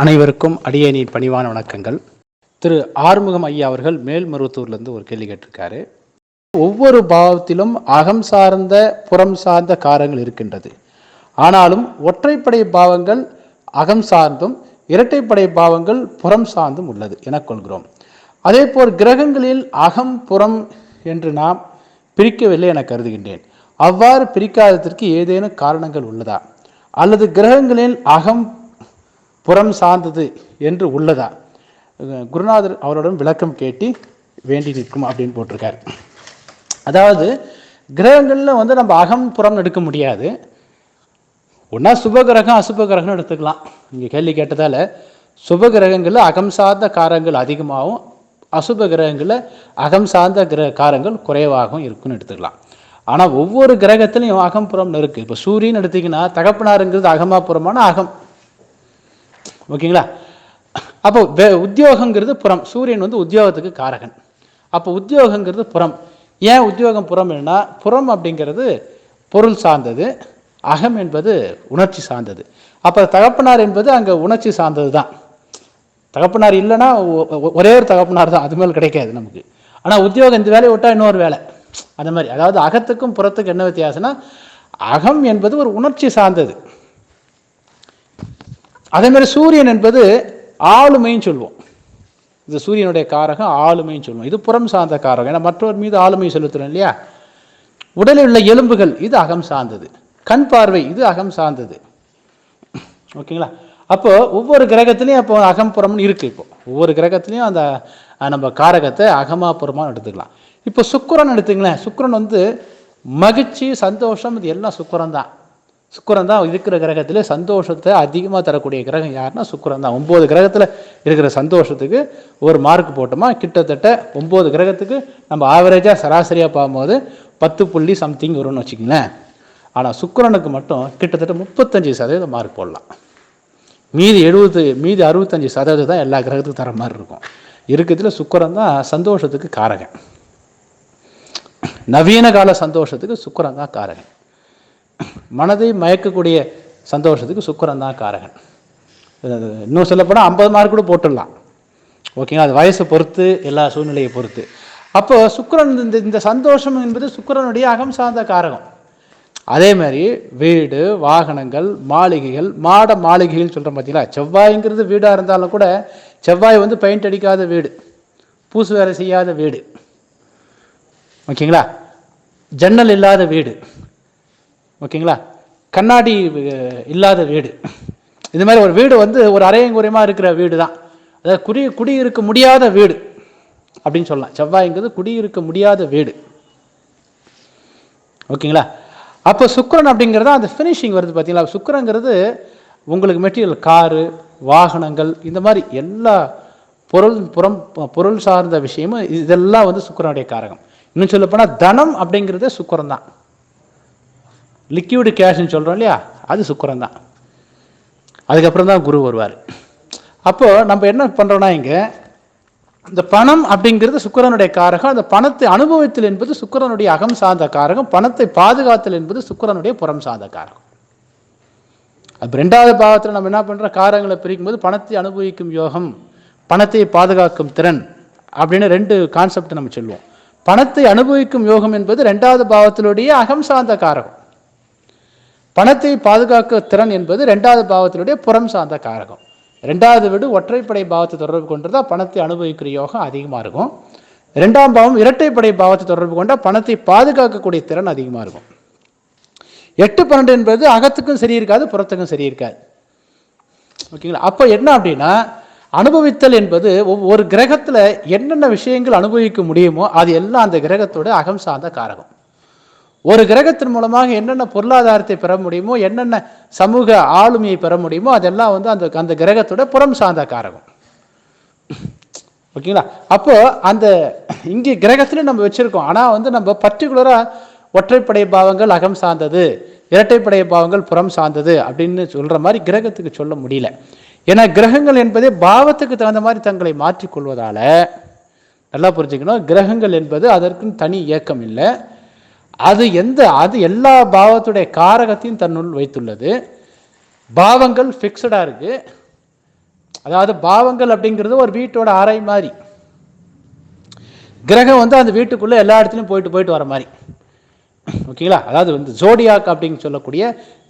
அனைவருக்கும் அடியணியின் பணிவான வணக்கங்கள். திரு ஆறுமுகம் ஐயா அவர்கள் மேல்மருவத்தூர்லேருந்து ஒரு கேள்வி கேட்டிருக்காரு. ஒவ்வொரு பாவத்திலும் அகம் சார்ந்த புறம் சார்ந்த காரங்கள் இருக்கின்றது. ஆனாலும் ஒற்றைப்படை பாவங்கள் அகம் சார்ந்தும் இரட்டைப்படை பாவங்கள் புறம் சார்ந்தும் உள்ளது என கொள்கிறோம். அதே போல் கிரகங்களில் அகம் புறம் என்று நாம் பிரிக்கவில்லை என கருதுகின்றேன். அவ்வாறு பிரிக்காததற்கு ஏதேனும் காரணங்கள் உள்ளதா? அல்லது கிரகங்களில் அகம் புறம் சார்ந்தது என்று உள்ளதா? குருநாதர் அவரோட விளக்கம் கேட்டு வேண்டி நிற்கும் அப்படின்னு போட்டிருக்காரு. அதாவது கிரகங்களில் வந்து நம்ம அகம் புறம் எடுக்க முடியாது. ஒன்றா சுப கிரகம் அசுப கிரகம்னு எடுத்துக்கலாம். இங்கே கேள்வி கேட்டதால் சுப கிரகங்களில் அகம் சார்ந்த காரங்கள் அதிகமாகவும் அசுப கிரகங்களில் அகம் சார்ந்த கிரக காரங்கள் குறைவாகவும் இருக்குன்னு எடுத்துக்கலாம். ஆனால் ஒவ்வொரு கிரகத்திலையும் அகம் புறம்னு இருக்குது இப்போ சூரியன் எடுத்தீங்கன்னா தகப்பனாருங்கிறது அகமா புறமான அகம். ஓகேங்களா? அப்போ வே உத்தியோகங்கிறது புறம். சூரியன் வந்து உத்தியோகத்துக்கு காரகன். அப்போ உத்தியோகங்கிறது புறம். ஏன் உத்தியோகம் புறம் என்னன்னா புறம் அப்படிங்கிறது பொருள் சார்ந்தது அகம் என்பது உணர்ச்சி சார்ந்தது. அப்போ தகப்பனார் என்பது அங்கே உணர்ச்சி சார்ந்தது தான். தகப்பனார் இல்லைன்னா ஒரே ஒரு தகப்பனார் தான். அது மேல் கிடைக்காது நமக்கு. ஆனால் உத்தியோகம் இந்த வேலையை விட்டால் இன்னொரு வேலை. அந்த மாதிரி. அதாவது அகத்துக்கும் புறத்துக்கும் என்ன வித்தியாசம்னா அகம் என்பது ஒரு உணர்ச்சி சார்ந்தது. அதே மாதிரி சூரியன் என்பது ஆளுமைன்னு சொல்லுவோம் இது சூரியனுடைய காரகம் ஆளுமைன்னு சொல்லுவோம் இது புறம் சார்ந்த காரகம். ஏன்னா மற்றவர் மீது ஆளுமை செலுத்துறோம் இல்லையா? உடலில் உள்ள எலும்புகள் இது அகம் சார்ந்தது. கண் பார்வை இது அகம் சார்ந்தது. ஓகேங்களா? அப்போ ஒவ்வொரு கிரகத்திலையும் அப்போ அகம் புறம்னு இருக்கு இப்போ. ஒவ்வொரு கிரகத்திலையும் அந்த நம்ம காரகத்தை அகமாபுறமாக எடுத்துக்கலாம். இப்போ சுக்கரன் எடுத்துங்களேன். சுக்கரன் வந்து மகிழ்ச்சி சந்தோஷம் இது எல்லாம் சுக்கிரன் தான் சுக்கரன் தான் இருக்கிற கிரகத்தில் சந்தோஷத்தை அதிகமாக தரக்கூடிய கிரகம் யாருன்னா சுக்கரன் தான். ஒம்பது கிரகத்தில் இருக்கிற சந்தோஷத்துக்கு ஒரு மார்க் போட்டோமா கிட்டத்தட்ட ஒம்பது கிரகத்துக்கு நம்ம ஆவரேஜாக சராசரியாக பார்க்கும்போது பத்து புள்ளி சம்திங் வரும்னு வச்சுக்கங்களேன். ஆனால் சுக்கிரனுக்கு மட்டும் கிட்டத்தட்ட முப்பத்தஞ்சு சதவீதம் மார்க் போடலாம். மீதி எழுபது மீதி அறுபத்தஞ்சு சதவீதம் தான் எல்லா கிரகத்துக்கும் தர மாதிரி இருக்கும். இருக்கிறதுல சுக்கரன் தான் சந்தோஷத்துக்கு காரகன். நவீன கால சந்தோஷத்துக்கு சுக்கரன் தான் காரகன். மனதை மயக்கக்கூடிய சந்தோஷத்துக்கு சுக்கரன் தான் காரகன். இன்னும் சொல்லப்போனால் ஐம்பது மார்க் கூட போட்டுடலாம். ஓகேங்களா அது வயசை பொறுத்து எல்லா சூழ்நிலையை பொறுத்து. அப்போ சுக்கரன் இந்த இந்த சந்தோஷம் என்பது சுக்கிரனுடைய அகம் சார்ந்த காரகம். அதே மாதிரி வீடு வாகனங்கள் மாளிகைகள் மாட மாளிகைகள் சொல்கிறோம் பார்த்தீங்களா செவ்வாய்ங்கிறது வீடாக இருந்தாலும் கூட செவ்வாய் வந்து பெயிண்ட் அடிக்காத வீடு பூசு வேலை செய்யாத வீடு. ஓகேங்களா ஜன்னல் இல்லாத வீடு. ஓகேங்களா? கண்ணாடி இல்லாத வீடு. இது மாதிரி ஒரு வீடு வந்து ஒரு அரையங்குறையமாக இருக்கிற வீடு தான் அதாவது குடி குடியிருக்க முடியாத வீடு அப்படின்னு சொல்லலாம். செவ்வாய்ங்கிறது குடியிருக்க முடியாத வீடு. ஓகேங்களா? அப்போ சுக்கரன் அப்படிங்கிறது அந்த ஃபினிஷிங் வருது பார்த்தீங்களா? சுக்கிரங்கிறது உங்களுக்கு மெட்டீரியல் காரு வாகனங்கள் இந்த மாதிரி எல்லா பொருள் புறம் பொருள் சார்ந்த விஷயமும் இதெல்லாம் வந்து சுக்கரனுடைய காரகம். இன்னும் சொல்லப்போனால் தனம் அப்படிங்கிறதே சுக்கிரன் தான் லிக்யூடு கேஷ்னு சொல்கிறோம் இல்லையா? அது சுக்கரம் தான் அதுக்கப்புறம் தான் குரு வருவார். அப்போது நம்ம என்ன பண்ணுறோம்னா இங்கே இந்த பணம் அப்படிங்கிறது சுக்கரனுடைய காரகம் அந்த பணத்தை அனுபவித்தல் என்பது சுக்கரனுடைய அகம் சார்ந்த காரகம் பணத்தை பாதுகாத்தல் என்பது சுக்கரனுடைய புறம் சார்ந்த காரகம். அப்போ ரெண்டாவது பாவத்தில் நம்ம என்ன பண்ணுறோம் காரங்களை பிரிக்கும்போது பணத்தை அனுபவிக்கும் யோகம் பணத்தை பாதுகாக்கும் திறன் அப்படின்னு ரெண்டு கான்செப்ட் நம்ம சொல்லுவோம். பணத்தை அனுபவிக்கும் யோகம் என்பது ரெண்டாவது பாவத்தினுடைய அகம் சார்ந்த காரகம். பணத்தை பாதுகாக்க திறன் என்பது ரெண்டாவது பாவத்தினுடைய புறம் சார்ந்த காரகம். ரெண்டாவது வீடு ஒற்றைப்படை பாவத்தை தொடர்பு கொண்டதா பணத்தை அனுபவிக்கிற யோகம் அதிகமாக இருக்கும். ரெண்டாம் பாவம் இரட்டைப்படை பாவத்தை தொடர்பு கொண்டால் பணத்தை பாதுகாக்கக்கூடிய திறன் அதிகமாக இருக்கும். எட்டு பன்னெண்டு என்பது அகத்துக்கும் சரி இருக்காது புறத்துக்கும் சரி இருக்காது. ஓகேங்களா? அப்போ என்ன அப்படின்னா அனுபவித்தல் என்பது ஒவ்வொரு- ஒரு கிரகத்தில் என்னென்ன விஷயங்கள் அனுபவிக்க முடியுமோ அது எல்லாம் அந்த கிரகத்தோட அகம் சார்ந்த காரகம். ஒரு கிரகத்தின் மூலமாக என்னென்ன பொருளாதாரத்தை பெற முடியுமோ என்னென்ன சமூக ஆளுமையை பெற முடியுமோ அதெல்லாம் வந்து அந்த அந்த கிரகத்தோட புறம் சார்ந்த காரகம். ஓகேங்களா? அப்போ அந்த இங்கே கிரகத்திலே நம்ம வச்சுருக்கோம். ஆனால் வந்து நம்ம பர்டிகுலராக ஒற்றைப்படை பாவங்கள் அகம் சார்ந்தது இரட்டைப்படை பாவங்கள் புறம் சார்ந்தது அப்படின்னு சொல்கிற மாதிரி கிரகத்துக்கு சொல்ல முடியல. ஏன்னா கிரகங்கள் என்பதே பாவத்துக்கு தகுந்த மாதிரி தங்களை மாற்றிக்கொள்வதால் நல்லா புரிஞ்சுக்கணும். கிரகங்கள் என்பது அதற்குன்னு தனி இயக்கம் இல்லை. அது எந்த அது எல்லா பாவத்துடைய காரகத்தையும் தன்னுள் வைத்துள்ளது. பாவங்கள் ஃபிக்ஸடாக இருக்கு. அதாவது பாவங்கள் அப்படிங்கிறது ஒரு வீட்டோட அறை மாதிரி. கிரகம் வந்து அந்த வீட்டுக்குள்ளே எல்லா இடத்துலையும் போயிட்டு போயிட்டு வர மாதிரி. ஓகேங்களா? அதாவது வந்து ஜோடியாக் அப்படின்னு சொல்லக்கூடிய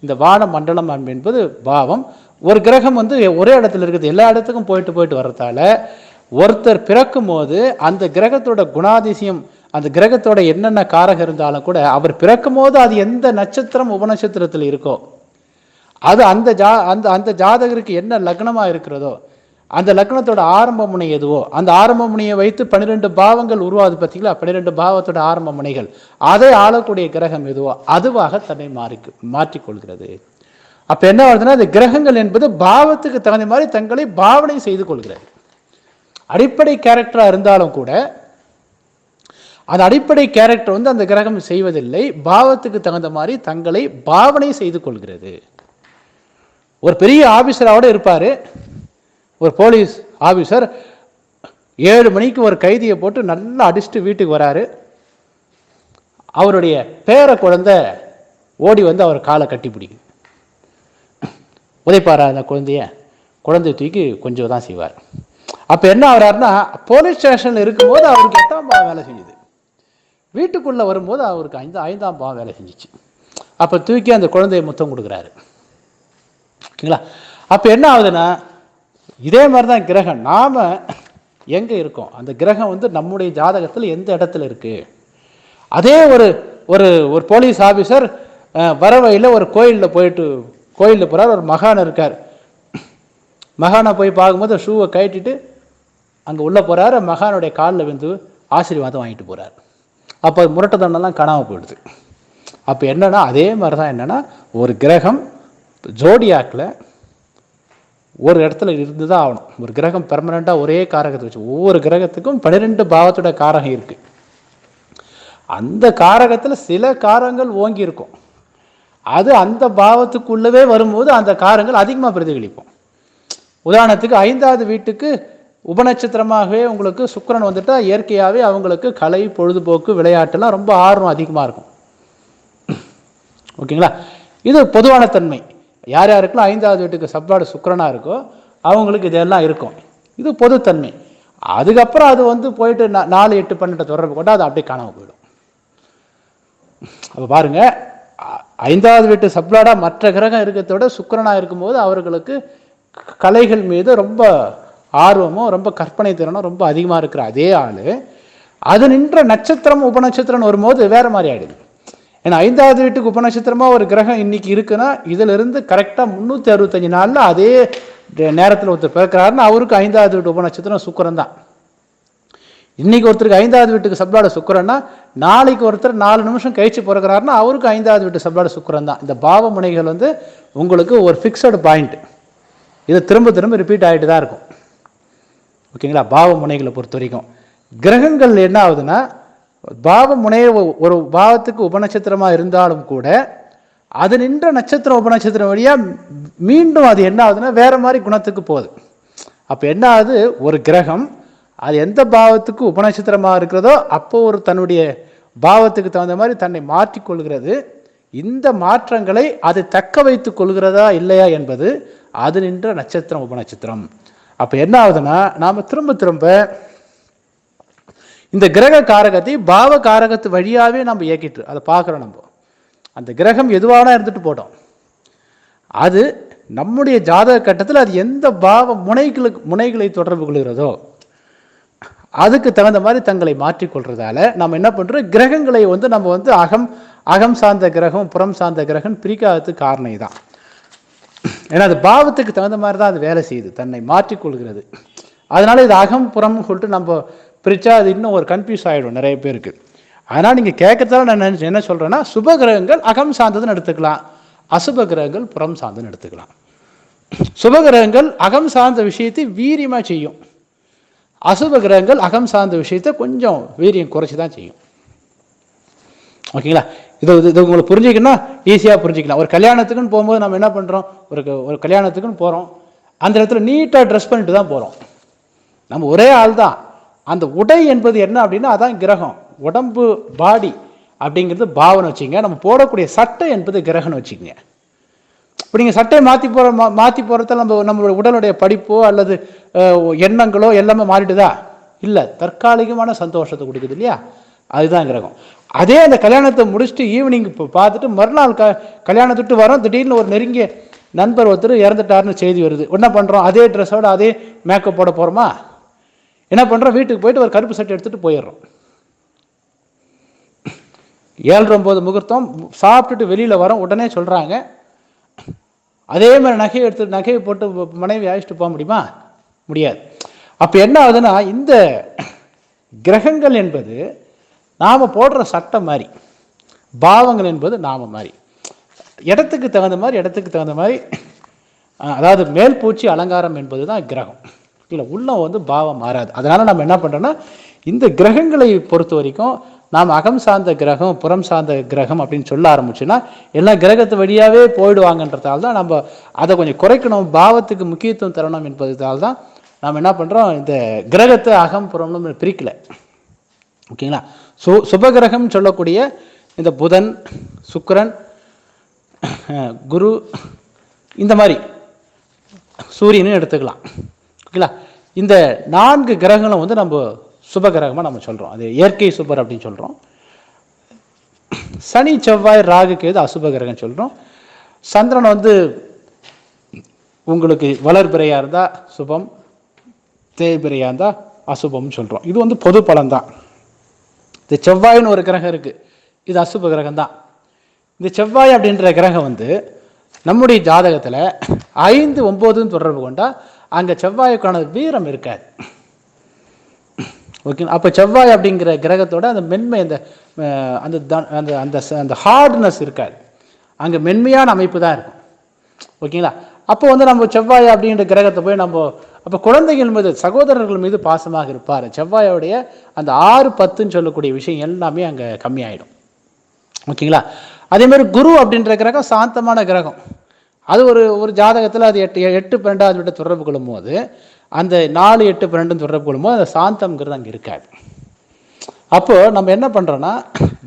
இந்த வான மண்டலம் என்பது பாவம். ஒரு கிரகம் வந்து ஒரே இடத்துல இருக்குது. எல்லா இடத்துக்கும் போயிட்டு போயிட்டு வர்றதால ஒருத்தர் பிறக்கும் போது அந்த கிரகத்தோட குணாதிசயம் அந்த கிரகத்தோட என்னென்ன காரகம் இருந்தாலும் கூட அவர் பிறக்கும் போது அது எந்த நட்சத்திரம் உபநட்சத்திரத்தில் இருக்கோ அது அந்த ஜா அந்த அந்த ஜாதகருக்கு என்ன லக்னமாக இருக்கிறதோ அந்த லக்னத்தோட ஆரம்ப முனை எதுவோ அந்த ஆரம்ப முனையை வைத்து பன்னிரெண்டு பாவங்கள் உருவாது பார்த்தீங்களா? பன்னிரெண்டு பாவத்தோட ஆரம்ப முனைகள் அதை ஆளக்கூடிய கிரகம் எதுவோ அதுவாக தன்னை மாறி மாற்றிக்கொள்கிறது. அப்ப என்ன வருதுன்னா அந்த கிரகங்கள் என்பது பாவத்துக்கு தகுந்த மாதிரி தங்களை பாவனை செய்து கொள்கிறது. அடிப்படை கேரக்டரா இருந்தாலும் கூட அந்த அடிப்படை கேரக்டர் வந்து அந்த கிரகம் செய்வதில்லை. பாவத்துக்கு தகுந்த மாதிரி தங்களை பாவனை செய்து கொள்கிறது. ஒரு பெரிய ஆபீசரோட இருப்பார். ஒரு போலீஸ் ஆபீசர் ஏழு மணிக்கு ஒரு கைதியை போட்டு நல்லா அடிச்சுட்டு வீட்டுக்கு வராரு. அவருடைய பேர குழந்தை ஓடி வந்து அவர் காலை கட்டி பிடிக்கும் உதைப்பாரா அந்த குழந்தைய? குழந்தைய தூக்கி கொஞ்சம் தான் செய்வார். அப்போ என்ன ஆகிறாருன்னா போலீஸ் ஸ்டேஷனில் இருக்கும்போது அவருக்கு எட்டாம் பாவம் வேலை செஞ்சுது. வீட்டுக்குள்ளே வரும்போது அவருக்கு ஐந்து ஐந்தாம் பாவம் வேலை செஞ்சுச்சு. அப்போ தூக்கி அந்த குழந்தைய முத்தம் கொடுக்குறாரு. ஓகேங்களா? அப்போ என்ன ஆகுதுன்னா இதே மாதிரி தான் கிரகம். நாம் எங்கே இருக்கோம்? அந்த கிரகம் வந்து நம்முடைய ஜாதகத்தில் எந்த இடத்துல இருக்குது அதே ஒரு ஒரு ஒரு போலீஸ் ஆஃபீஸர் வர வழியில் ஒரு கோயிலில் போயிட்டு கோயிலில் போகிறார் ஒரு மகான் இருக்கார். மகானை போய் பார்க்கும்போது ஷூவை கட்டிட்டு அங்கே உள்ளே போகிறாரு மகானுடைய காலில் வந்து ஆசீர்வாதம் வாங்கிட்டு போகிறார் அப்போ முரட்டு தண்டெல்லாம் காணாமல் போயிடுது. அப்போ என்னன்னா அதே மாதிரி தான் என்னென்னா ஒரு கிரகம் ஜோடியாக்கில் ஒரு இடத்துல இருந்து தான் ஆகணும். ஒரு கிரகம் பெர்மனெண்ட்டாக ஒரே காரகத்தை வச்சு ஒவ்வொரு கிரகத்துக்கும் பன்னிரெண்டு பாவத்தோட காரகம் இருக்குது அந்த காரகத்தில் சில காரங்கள் ஓங்கி இருக்கும். அது அந்த பாவத்துக்குள்ளவே வரும்போது அந்த காரங்கள் அதிகமாக பிரதிபலிப்போம் உதாரணத்துக்கு ஐந்தாவது வீட்டுக்கு உபநட்சத்திரமாகவே உங்களுக்கு சுக்கரன் வந்துட்டால் இயற்கையாகவே அவங்களுக்கு கலை பொழுதுபோக்கு விளையாட்டுலாம் ரொம்ப ஆர்வம் அதிகமாக இருக்கும். ஓகேங்களா? இது பொதுவான தன்மை. யார் யாருக்கெல்லாம் ஐந்தாவது வீட்டுக்கு சப்ளாடு சுக்கரனாக இருக்கோ அவங்களுக்கு இதெல்லாம் இருக்கும். இது பொதுத்தன்மை அதுக்கப்புறம் அது வந்து போயிட்டு நா- நாலு எட்டு பன்னெண்டு தொடர்பு கொண்டு அது அப்படியே காணாமல் போயிடும். அப்போ பாருங்க ஐந்தாவது வீட்டு சப்ளாடாக மற்ற கிரகம் இருக்கிறத விட சுக்கரனாக இருக்கும்போது அவர்களுக்கு கலைகள் மீது ரொம்ப ஆர்வமும் ரொம்ப கற்பனை திறனும் ரொம்ப அதிகமாக இருக்கிற அதே ஆள் அது நின்ற நட்சத்திரம் உபநட்சத்திரம் வரும்போது வேறு மாதிரி ஆகிடுது ஏன்னா ஐந்தாவது வீட்டுக்கு உபநட்சத்திரமாக ஒரு கிரகம் இன்னைக்கு இருக்குன்னா இதிலிருந்து கரெக்டாக முந்நூற்றி அறுபத்தஞ்சு நாளில் அதே நேரத்தில் ஒருத்தர் பிறக்கிறாருன்னா அவருக்கு ஐந்தாவது வீட்டு உபநட்சத்திரம் சுக்கரம் தான். இன்னைக்கு ஒருத்தருக்கு ஐந்தாவது வீட்டுக்கு சப்ளாட சுக்கரன்னா நாளைக்கு ஒருத்தர் நாலு நிமிஷம் கழிச்சு பிறக்கிறாருன்னா அவருக்கு ஐந்தாவது வீட்டு சப்ளாட சுக்கரம் தான். இந்த பாவ முனைகள் வந்து உங்களுக்கு ஒரு ஃபிக்ஸடு பாயிண்ட் இது திரும்ப திரும்ப ரிப்பீட் ஆகிட்டு தான் இருக்கும். ஓகேங்களா? பாவ முனைகளை பொறுத்த வரைக்கும் கிரகங்கள் என்ன ஆகுதுன்னா பாவ முனைய ஒரு பாவத்துக்கு உபநட்சத்திரமாக இருந்தாலும் கூட அது நின்ற நட்சத்திரம் உபநட்சத்திரம் வழியாக மீண்டும் அது என்ன ஆகுதுன்னா வேற மாதிரி குணத்துக்கு போகுது. அப்போ என்ன ஆகுது? ஒரு கிரகம் அது எந்த பாவத்துக்கு உபநட்சத்திரமாக இருக்கிறதோ அப்போ ஒரு தன்னுடைய பாவத்துக்கு தகுந்த மாதிரி தன்னை மாற்றிக்கொள்கிறது இந்த மாற்றங்களை அது தக்க வைத்துக் கொள்கிறதா இல்லையா என்பது அது நின்ற நட்சத்திரம் உபநட்சத்திரம். அப்போ என்ன ஆகுதுன்னா நாம் திரும்ப திரும்ப இந்த கிரக காரகத்தை பாவ காரகத்து வழியாகவே நம்ம இயக்கிட்டு அதை பார்க்குறோம் நம்ம. அந்த கிரகம் எதுவானா இருந்துட்டு போட்டோம். அது நம்முடைய ஜாதக கட்டத்தில் அது எந்த பாவ முனைகளுக்கு முனைகளை தொடர்பு கொள்கிறதோ அதுக்கு தகுந்த மாதிரி தங்களை மாற்றிக்கொள்றதால நம்ம என்ன பண்ணுறோம் கிரகங்களை வந்து நம்ம வந்து அகம் அகம் சார்ந்த கிரகம் புறம் சார்ந்த கிரகம் பிரிக்காததுக்கு காரணம் தான் ஏன்னா அது பாவத்துக்கு தகுந்த மாதிரி தான் அது வேலை செய்யுது தன்னை மாற்றிக்கொள்கிறது அதனால இது அகம் புறம்னு சொல்லிட்டு நம்ம பிரிச்சா அது இன்னும் ஒரு கன்ஃபியூஸ் ஆகிடும் நிறைய பேருக்கு. அதனால் நீங்கள் கேட்கறதால நான் என்ன- என்ன சொல்கிறேன்னா சுப கிரகங்கள் அகம் சார்ந்ததுன்னு எடுத்துக்கலாம். அசுப கிரகங்கள் புறம் சார்ந்ததுன்னு எடுத்துக்கலாம். சுப கிரகங்கள் அகம் சார்ந்த விஷயத்தை வீரியமாக செய்யும். அசுப கிரகங்கள் அகம் சார்ந்த விஷயத்தை கொஞ்சம் வீரியம் குறைச்சி தான் செய்யும். ஓகேங்களா? இது இது- இது உங்களுக்கு புரிஞ்சுக்கணும்னா ஈஸியாக புரிஞ்சுக்கலாம். ஒரு கல்யாணத்துக்குன்னு போகும்போது நம்ம என்ன பண்ணுறோம் ஒரு ஒரு கல்யாணத்துக்குன்னு போகிறோம் அந்த இடத்துல நீட்டாக ட்ரெஸ் பண்ணிட்டு தான் போகிறோம் நம்ம ஒரே ஆள் தான் அந்த உடை என்பது என்ன அப்படின்னா அதான் கிரகம். உடம்பு பாடி அப்படிங்கிறது பாவனை வச்சுங்க நம்ம போடக்கூடிய சட்டை என்பது கிரகம்னு வச்சுக்கோங்க. இப்போ நீங்கள் சட்டையை மாற்றி போகிற மா மாற்றி போகிறதால நம்ம நம்மளோட உடலுடைய படிப்போ அல்லது எண்ணங்களோ எல்லாமே மாறிடுதா? இல்லை. தற்காலிகமான சந்தோஷத்தை கொடுக்குது இல்லையா? அதுதான் கிரகம். அதே அந்த கல்யாணத்தை முடிச்சுட்டு ஈவினிங் இப்போ பார்த்துட்டு மறுநாள் க கல்யாணத்துட்டு வரோம் திடீர்னு ஒரு நெருங்கிய நண்பர் ஒருத்தர் இறந்துட்டாருன்னு செய்தி வருது. என்ன பண்ணுறோம் அதே ட்ரெஸ்ஸோட அதே மேக்கப் போட போகிறோமா என்ன பண்ணுறோம் வீட்டுக்கு போயிட்டு ஒரு கருப்பு சட்டை எடுத்துகிட்டு போயிடுறோம். ஏழு ஒம்பது முகூர்த்தம் சாப்பிட்டுட்டு வெளியில் வரோம். உடனே சொல்கிறாங்க அதே மாதிரி நகையை எடுத்து நகையை போட்டு மனைவி அழைச்சிட்டு போக முடியுமா? முடியாது. அப்போ என்ன ஆகுதுன்னா இந்த கிரகங்கள் என்பது நாம் போடுற சட்டம் மாதிரி. பாவங்கள் என்பது நாம மாதிரி. இடத்துக்கு தகுந்த மாதிரி இடத்துக்கு தகுந்த மாதிரி அதாவது மேல் பூச்சி அலங்காரம் என்பது தான் கிரகம். இல்லை உள்ளம் வந்து பாவம் மாறாது. அதனால் நம்ம என்ன பண்ணுறோன்னா இந்த கிரகங்களை பொறுத்த வரைக்கும் நாம் அகம் சார்ந்த கிரகம் புறம் சார்ந்த கிரகம் அப்படின்னு சொல்ல ஆரம்பிச்சுன்னா எல்லாம் கிரகத்து வழியாகவே போயிடுவாங்கன்றதால தான் நம்ம அதை கொஞ்சம் குறைக்கணும் பாவத்துக்கு முக்கியத்துவம் தரணும் என்பதால் தான் நாம் என்ன பண்ணுறோம் இந்த கிரகத்தை அகம் புறம்னு பிரிக்கலை. ஓகேங்களா? சு சுபகிரகம் சொல்லக்கூடிய இந்த புதன் சுக்கரன் குரு இந்த மாதிரி சூரியனும் எடுத்துக்கலாம். ஓகேங்களா? இந்த நான்கு கிரகங்களும் வந்து நம்ம சுப கிரகமாக நம்ம சொல்கிறோம் அது இயற்கை சுபர் அப்படின்னு சொல்கிறோம் சனி செவ்வாய் ராகுக்கு எது அசுப கிரகம் சொல்கிறோம் சந்திரன் வந்து உங்களுக்கு வளர்பிறையாக இருந்தால் சுபம் தேய்பிறையாக இருந்தால் அசுபம்னு சொல்கிறோம் இது வந்து பொது பலன்தான் இந்த செவ்வாய்னு ஒரு கிரகம் இருக்குது இது அசுப கிரகம் தான் இந்த செவ்வாய் அப்படின்ற கிரகம் வந்து நம்முடைய ஜாதகத்தில் ஐந்து ஒம்போதுன்னு தொடர்பு கொண்டால் அங்கே செவ்வாய்க்கான வீரம் இருக்காது. ஓகே அப்போ செவ்வாய் அப்படிங்கிற கிரகத்தோட அந்த மென்மை அந்த அந்த த- அந்த அந்த அந்த ஹார்ட்னஸ் இருக்காது. அங்கே மென்மையான அமைப்பு தான் இருக்கும். ஓகேங்களா? அப்போ வந்து நம்ம செவ்வாய் அப்படின்ற கிரகத்தை போய் நம்ம அப்போ குழந்தைகள் மீது சகோதரர்கள் மீது பாசமாக இருப்பார். செவ்வாயோடைய அந்த ஆறு பத்துன்னு சொல்லக்கூடிய விஷயம் எல்லாமே அங்கே கம்மியாயிடும். ஓகேங்களா? அதே மாதிரி குரு அப்படின்ற கிரகம் சாந்தமான கிரகம். அது ஒரு ஒரு ஜாதகத்தில் அது எட்டு எட்டு பன்னெண்டாவது விட்ட தொடர்பு கொள்ளும்போது அந்த நாலு எட்டு பன்னெண்டுன்னு தொடர்பு கொள்ளும்போது அந்த சாந்தம்ங்கிறது அங்கே இருக்காது. அப்போது நம்ம என்ன பண்ணுறோன்னா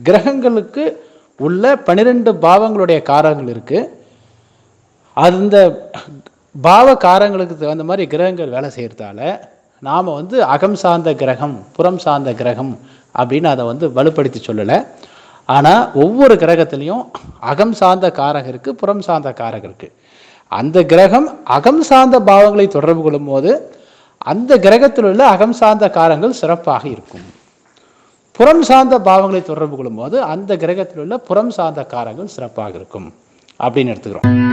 கிரகங்களுக்கு உள்ள பன்னிரெண்டு பாவங்களுடைய காரங்கள் அது அந்த பாவகாரங்களுக்கு தகுந்த மாதிரி கிரகங்கள் வேலை செய்கிறதால நாம் வந்து அகம் சார்ந்த கிரகம் புறம் சார்ந்த கிரகம் அப்படின்னு அதை வந்து வலுப்படுத்தி சொல்லலை. ஆனால் ஒவ்வொரு கிரகத்துலேயும் அகம் சார்ந்த காரகம் இருக்குது புறம் சார்ந்த காரகம் இருக்குது அந்த கிரகம் அகம் சார்ந்த பாவங்களை தொடர்பு கொள்ளும்போது அந்த கிரகத்தில் உள்ள அகம் சார்ந்த காரங்கள் சிறப்பாக இருக்கும். புறம் சார்ந்த பாவங்களை தொடர்பு கொள்ளும்போது அந்த கிரகத்தில் உள்ள புறம் சார்ந்த காரங்கள் சிறப்பாக இருக்கும். அப்படின்னு எடுத்துக்கிறோம்.